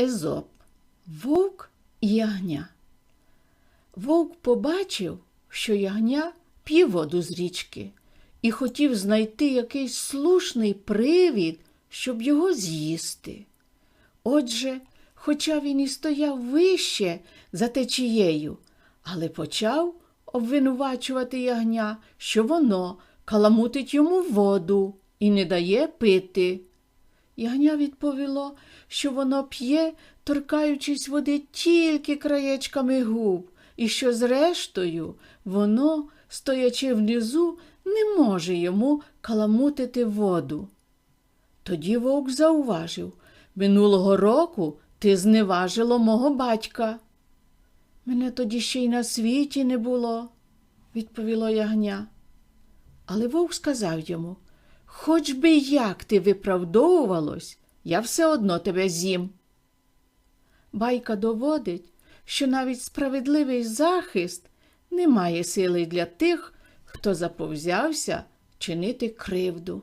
Езоп Вовк і ягня. Вовк побачив, що ягня п'є воду з річки і хотів знайти якийсь слушний привід, щоб його з'їсти. Отже, хоча він і стояв вище за течією, але почав обвинувачувати ягня, що воно каламутить йому воду і не дає пити. Ягня відповіло, що воно п'є, торкаючись води тільки краєчками губ, і що, зрештою, воно, стоячи внизу, не може йому каламутити воду. Тоді вовк зауважив минулого року ти зневажило мого батька. Мене тоді ще й на світі не було, відповіло ягня. Але вовк сказав йому Хоч би як ти виправдовувалось, я все одно тебе з'їм. Байка доводить, що навіть справедливий захист не має сили для тих, хто заповзявся чинити кривду.